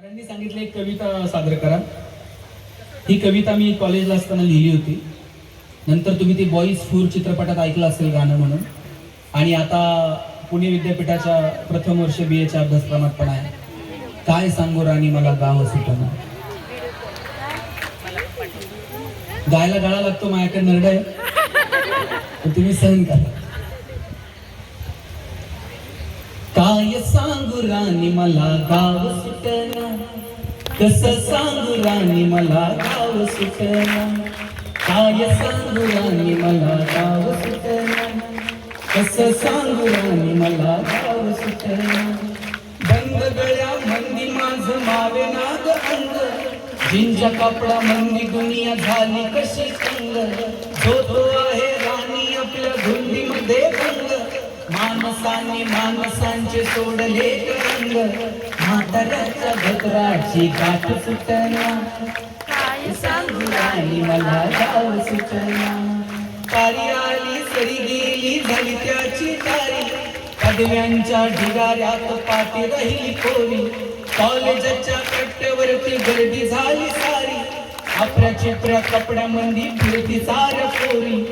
सरांनी सांगितलं एक कविता सादर करा. ही कविता मी कॉलेजला असताना लिहिली होती. नंतर तुम्ही ती बॉईज फूर चित्रपटात ऐकलं असेल गाणं म्हणून. आणि आता पुणे विद्यापीठाच्या प्रथम वर्ष बी एच्या अभ्यासक्रमात पण आहे. काय सांगू राणी मला गाव सुटना गायला गाळा लागतो माझ्याकडे नरड. आहे तुम्ही सहन करा. काय सांगू राणी मला गाव सुटना कस सांगू राणी मला गाव सुटना काय सांगू राणी मला गाव सुटना कस सांगू राणी मला गाव सुटना बंद गळ्या मंदी माझ मावे नाग अंग. जिंजा कपडा मंदी दुनिया झाली कशी संग जो तो आहे राणी आपल्या धुंदीमध्ये भंग. माणसाने माणसांचे सोडले रंग म्हाताऱ्याच्या भद्राची गाठ सुटना काय सांगू राणी? मला गाव सुटना पारी आली सरी गेली झाली त्याची तारी. पदव्यांच्या ढिगाऱ्यात पाठी राहिली कोरी. कॉलेजच्या कट्ट्यावरती गर्दी झाली सारी. आपल्या चिपऱ्या कपड्यामध्ये फिरती सार पोरी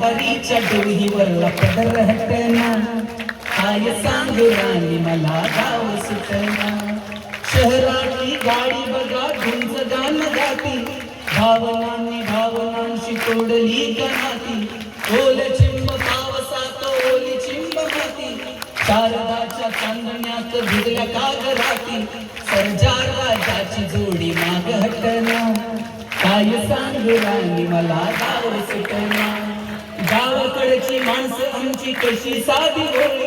परीच्या डोहीवर पदर हटना काय सांगू राणी मला गाव सुटना. शहराची गाडी बघा झुंज गाणं गाती भावनांनी भावनांशी तोडली गणाती ओल चिंब पावसात ओली चिंब माती. शारदाच्या चांदण्यात भिजल्या कागराती. सरजार राजाची जोडी माग हटना. काय सांगू राणी मला गाव आमची कशी साधी होळी?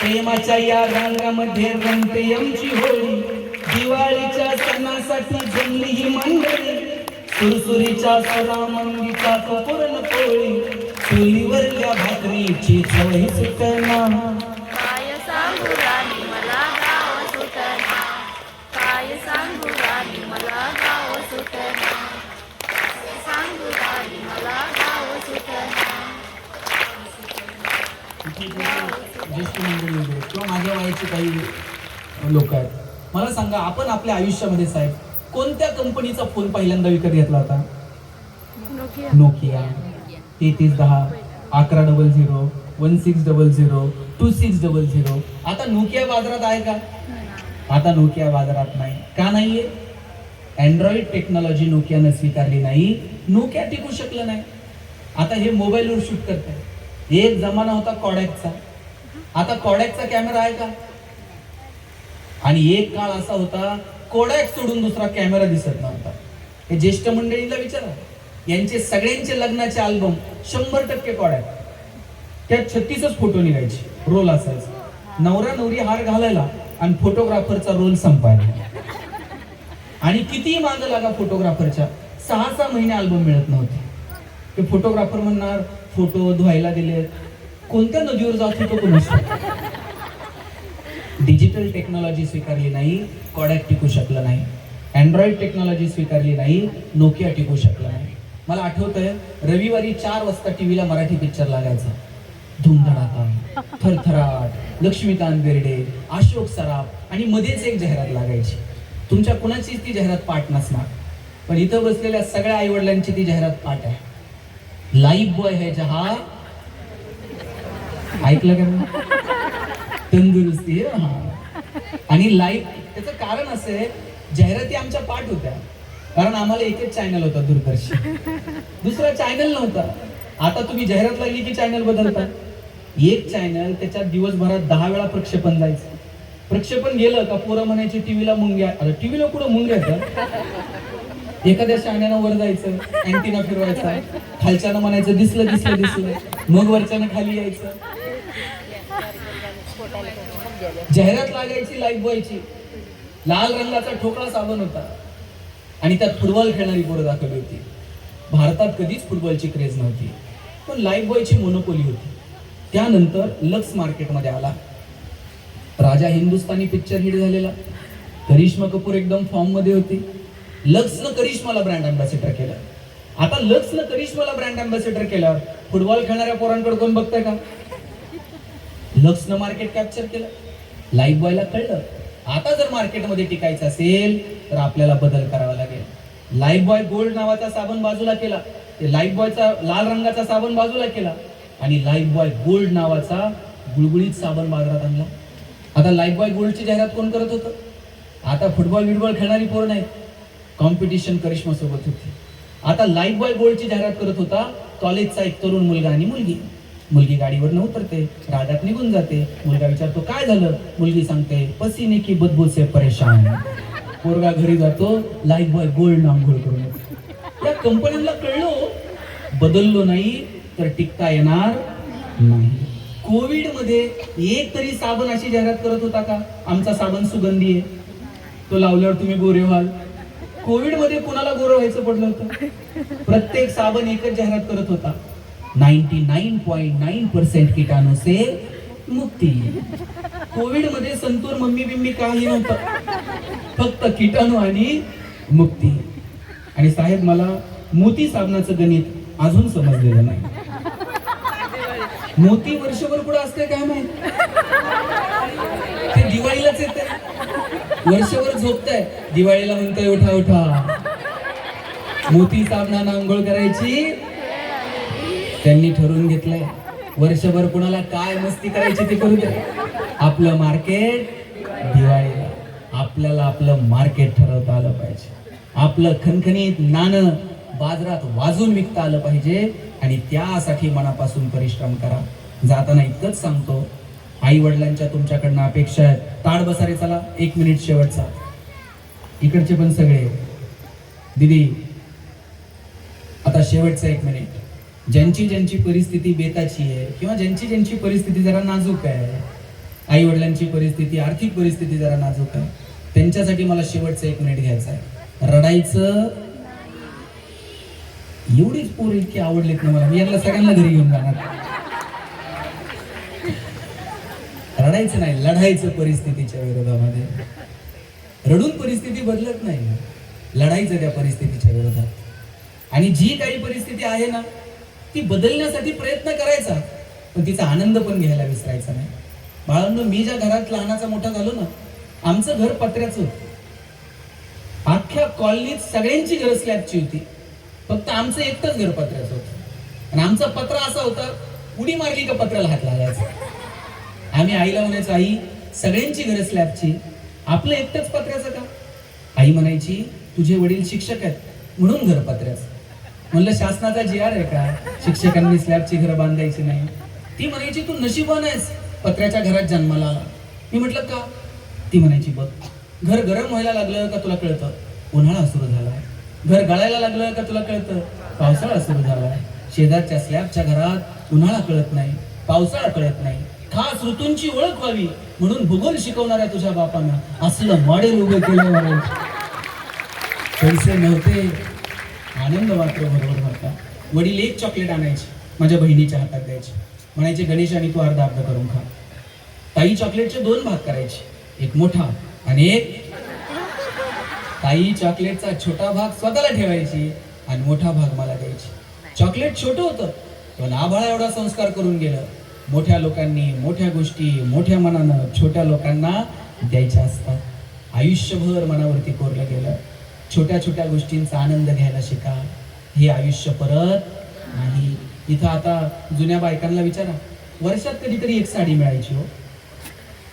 प्रेमाच्या या रंगामध्ये रंगते आमची होळी. दिवाळीच्या सणासाठी जमली ही मंडळी सुरसुरीच्या सरामंगीचा पूर्ण पोळी चुलीवरल्या भाकरीची चवही सुटना. किंवा माझ्या वयाची काही लोक आहेत. मला सांगा आपण आपल्या आयुष्यामध्ये साहेब कोणत्या कंपनीचा फोन पहिल्यांदा विकत घेतला होता? नोकिया तेहतीस दहा. अकरा double zero one six double zero two six double zero आता नोकिया बाजारात आहे का? आता नोकिया बाजारात नाही. का नाहीये? अँड्रॉइड टेक्नॉलॉजी नोकियानं स्वीकारली नाही. नोकिया टिकू शकलं नाही. आता हे मोबाईलवर शूट करतात एक जमाना होता कॉडॅकचा आता कॉडॅकचा कॅमेरा आहे का? आणि एक काळ असा होता कोडॅक सोडून दुसरा कॅमेरा दिसत नव्हता. हे ज्येष्ठ मंडळीला विचारा. यांचे सगळ्यांचे लग्नाचे अल्बम शंभर टक्के कोडॅक. त्यात छत्तीसच फोटो निघायचे रोल असायचा. नवरा नवरी हार घालायला आणि फोटोग्राफरचा रोल संपायला. आणि कितीही मागं लागा फोटोग्राफरच्या सहा सहा महिने अल्बम मिळत नव्हते. ते फोटोग्राफर म्हणणार फोटो धुवायला दिलेत कोणत्या नदीवर जात होतो कोणी डिजिटल टेक्नॉलॉजी स्वीकारली नाही कॉडॅक टिकू शकलं नाही. अँड्रॉइड टेक्नॉलॉजी स्वीकारली नाही नोकिया टिकू शकलं नाही. मला आठवतंय रविवारी चार वाजता टीव्हीला मराठी पिक्चर लागायचा. धुमधडाका थरथराट लक्ष्मीकांत बेर्डे अशोक सराफ आणि मध्येच एक जाहिरात लागायची. तुमच्या कुणाचीच ती जाहिरात पाठ नसणार. पण इथं बसलेल्या सगळ्या आई वडिलांची ती जाहिरात पाठ आहे. लाईफ बॉय है जहा ऐकलं का तंदुरुस्ती आणि लाईव्ह त्याचं कारण असं आहे जाहिराती आमच्या पाठ होत्या. कारण आम्हाला एकच चॅनल होता दूरदर्शन दुसरा चॅनल नव्हता. आता तुम्ही जाहिरात लागली की चॅनल बदलता. एक चॅनल त्याच्यात दिवसभरात दहा वेळा प्रक्षेपण जायचं. प्रक्षेपण गेलं का पोरं म्हणायची टीव्हीला मुंग्या. आता टीव्हीला कुठं मुंग्या तर एखाद्या शाण्यानं वर जायचं अँटीना फिरवायचा. खालच्यानं म्हणायचं दिसलं दिसलं दिसलं. मग वरच्यानं खाली यायचं. जाहिरात लागायची लाईफ बॉयची लाल रंगाचा ठोकळा साबण होता. आणि त्यात फुटबॉल खेळणारी पोरं दाखवली होती. भारतात कधीच फुटबॉलची क्रेज नव्हती. पण लाईफ बॉयची मोनोपोली होती. त्यानंतर लक्स मार्केटमध्ये आला. राजा हिंदुस्थानी पिक्चर हिट झालेला. करिश्मा कपूर एकदम फॉर्ममध्ये होती. लक्सनं करिश्माला ब्रँड अँबॅसेडर केलं. आता लक्सनं करिश्माला ब्रँड अँबॅसेडर केल्यावर फुटबॉल खेळणाऱ्या पोरांकडे कोण बघताय का? लक्सनं मार्केट कॅप्चर केलं. लाईफ बॉयला कळलं. आता जर मार्केटमध्ये टिकायचं असेल तर आपल्याला बदल करावा लागेल. लाईफ बॉय गोल्ड नावाचा साबण बाजूला केला. ते लाईफ बॉयचा लाल रंगाचा साबण बाजूला केला. आणि लाईफ बॉय गोल्ड नावाचा गुळगुळीत साबण बाजारात आणला. आता लाईफ बॉय गोल्डची जाहिरात कोण करत होतं? आता फुटबॉल बिटबॉल खेळणारी पोर नाही कॉम्पिटिशन करिश्मा सोबत होती. आता लाईफ बॉय गोल्डची जाहिरात करत होता कॉलेजचा एक तरुण मुलगा आणि मुलगी. मुलगी गाडीवर उतरते रागात निघून जाते. मुलगा विचारतो काय झालं? मुलगी सांगते पसीने की बदबू से परेशान. पोरगा घरी जातो लाईफ बॉय गोल्ड आंघोळ करून. या कंपन्यांना कळलो बदललो नाही तर टिकता येणार नाही. कोविडमध्ये एक तरी साबण अशी जाहिरात करत होता का? आमचा साबण सुगंधी आहे. तो लावल्यावर तुम्ही गोरे व्हाल. कोविडमध्ये कोणाला गोरं व्हायचं पडलं होतं? प्रत्येक साबण एकच जाहिरात करत होता. Ninety nine point nine percent किटाणू से मुक्ती. कोविडमध्ये संतूर मम्मी बिम्मी काही नव्हतं. फक्त किटाणू आणि मुक्ती. आणि साहेब मला मोती साबणाचं गणित अजून समजलेलं नाही. मोती वर्षभर पुढे असते काय माहीत? ते दिवाळीलाच येते वर्षभर झोपताय. दिवाळीला म्हणतोय उठा उठा. मोती साबणा आंघोळ करायची. त्यांनी ठरवून घेतलंय. वर्षभर कुणाला काय मस्ती करायची ते करू दे आपलं मार्केट दिवाळीला. आपल्याला आपलं मार्केट ठरवता आलं पाहिजे. आपलं खणखणीत नाणं बाजारात वाजून विकता आलं पाहिजे आणि त्यासाठी मनापासून परिश्रम करा. जाताना इतकंच सांगतो आई वडिलांच्या तुमच्याकडनं अपेक्षा आहेत. ताड बसारे चला एक मिनिट शेवटचा. इकडचे पण सगळे. दिदी आता शेवटचा एक मिनिट. ज्यांची ज्यांची परिस्थिती बेताची आहे किंवा ज्यांची ज्यांची परिस्थिती जरा नाजूक आहे आई वडिलांची परिस्थिती आर्थिक परिस्थिती जरा नाजूक आहे त्यांच्यासाठी मला शेवटचं एक मिनिट घ्यायचं आहे. रडायचं एवढीच पोर इतकी आवडलीत ना मला. मी यांना सगळ्यांना घरी घेऊन जाणार. रडायचं नाही लढायचं परिस्थितीच्या विरोधामध्ये. रडून परिस्थिती बदलत नाही. लढायचं त्या परिस्थितीच्या विरोधात. आणि जी काही परिस्थिती आहे ना ती बदलण्यासाठी प्रयत्न करायचा पण तिचा आनंद पण घ्यायला विसरायचा नाही. बाळांनो मी ज्या घरात लहानाचा मोठा झालो ना आमचं घर पत्र्याचं अख्ख्या कॉलनीत सगळ्यांची घर स्लॅबची होती. फक्त आमचं एकटंच घर पत्र्याचं होतं. आणि आमचा पत्रा असा होता उडी मारली का पत्राला हात लागायचा. आम्ही आईला म्हणायचो आई सगळ्यांची घर स्लॅबची. आपलं एकटंच पत्र्याचं का? आई म्हणायची तुझे वडील शिक्षक आहेत म्हणून घर पत्र्याचं. म्हणलं शासनाचा जी आर आहे का? शिक्षकांनी स्लॅबची घरं बांधायची नाही. ती म्हणायची तू नशिबान आहेस. पत्र्याच्या घरात जन्माला आला. मी म्हटलं का? ती म्हणायची बघ घर गरम व्हायला लागलं का तुला कळतं? उन्हाळा सुरू झालाय. घर गळायला लागलं का तुला कळतं? पावसाळा सुरू झालाय. शेजारच्या स्लॅबच्या घरात उन्हाळा कळत नाही. पावसाळा कळत नाही. खास ऋतूंची ओळख व्हावी म्हणून भूगोल शिकवणाऱ्या तुझ्या बापानं असलं मॉडेल उभं केलं पैसे नव्हते. आनंद मात्र बरोबर होता वडील एक चॉकलेट आणायचे माझ्या बहिणीच्या हातात द्यायचे. म्हणायचे गणेश आणि तू अर्धा अर्धा करून खा. ताई चॉकलेटचे दोन भाग करायचे. एक मोठा आणि एक ताई चॉकलेटचा छोटा भाग स्वतःला ठेवायची आणि मोठा भाग मला द्यायची. चॉकलेट छोटं होतं पण आभाळा एवढा संस्कार करून गेलं. मोठ्या लोकांनी मोठ्या गोष्टी मोठ्या मनानं छोट्या लोकांना द्यायच्या असतात. आयुष्यभर मनावरती कोरलं गेलं. छोट्या छोट्या गोष्टींचा आनंद घ्यायला शिका. हे आयुष्य परत नाही. इथं आता जुन्या बायकांना विचारा वर्षात कधीतरी एक साडी मिळायची हो.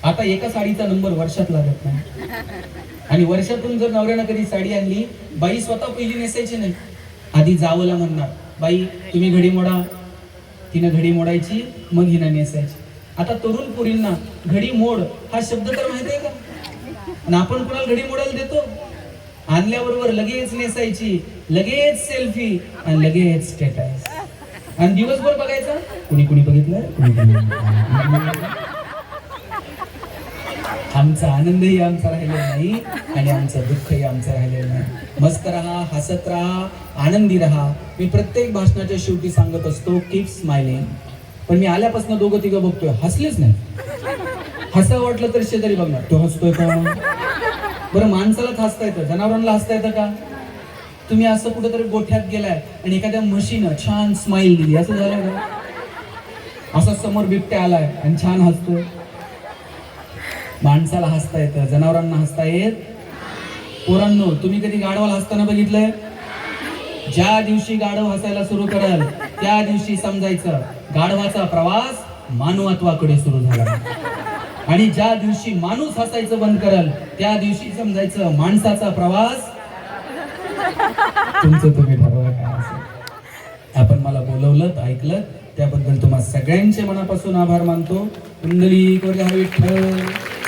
आता एका साडीचा नंबर वर्षात लागत नाही. आणि वर्षातून जर नवऱ्यानं कधी साडी आणली बाई स्वतः पहिली नेसायची नाही. आधी जावला म्हणणार बाई तुम्ही घडी मोडा. तिनं घडी मोडायची मग हिनं नेसायची. आता तरुण पुरींना घडी मोड. हा शब्द तर माहिती आहे का? आपण कुणाला घडी मोडायला देतो? आणल्याबरोबर लगेच नेसायची लगेच सेल्फी आणि लगेच स्टेटस आणि दिवसभर बघायचा? कुणी कुणी बघितलं? कुणी कुणी आमचा आनंदही आमचा राहिलेला नाही आणि आमचं दुःखही आमचं राहिलेलं नाही. मस्त राहा हसत राहा आनंदी राहा. मी प्रत्येक भाषणाच्या शेवटी सांगत असतो कीप स्माइलिंग पण मी आल्यापासून दोघं तिघं बघतोय. हसलेच नाही. हसा वाटलं तर शेजारी बघणार. तो हसतोय का? बरं माणसालाच हसता येतं जनावरांना हसता येतं का? तुम्ही असं कुठेतरी गोठ्यात गेलाय आणि एखाद्या म्हशीनं छान स्माइल दिली असं झालं का? असा समोर बिबट्या आलाय आणि छान हसतोय. माणसाला हसता येतं जनावरांना हसता येत पोरांनो तुम्ही कधी गाढवाला हसताना बघितलंय? ज्या दिवशी गाढव हसायला सुरू करेल त्या दिवशी समजायचं गाढवाचा प्रवास मानवत्वाकडे सुरू झाला. आणि ज्या दिवशी माणूस हसायचं बंद करल त्या दिवशी समजायचं माणसाचा प्रवास. तुमचं तुम्ही ठरवा काय असेल. आपण मला बोलवलं ऐकलं त्याबद्दल तुम्हा सगळ्यांचे मनापासून आभार मानतो. कुंडली विठ्ठल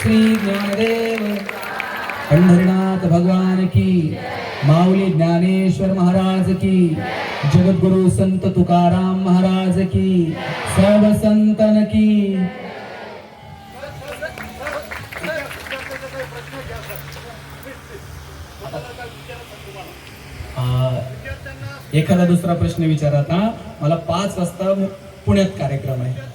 श्री ज्ञानदेव. पंढरीनाथ भगवान की. माऊली ज्ञानेश्वर महाराज की. जगद्गुरु संत तुकाराम महाराज की. सर्व संतन की. एखादा दुसरा प्रश्न विचारा आता मला पाच वाजता पुण्यात कार्यक्रम आहे.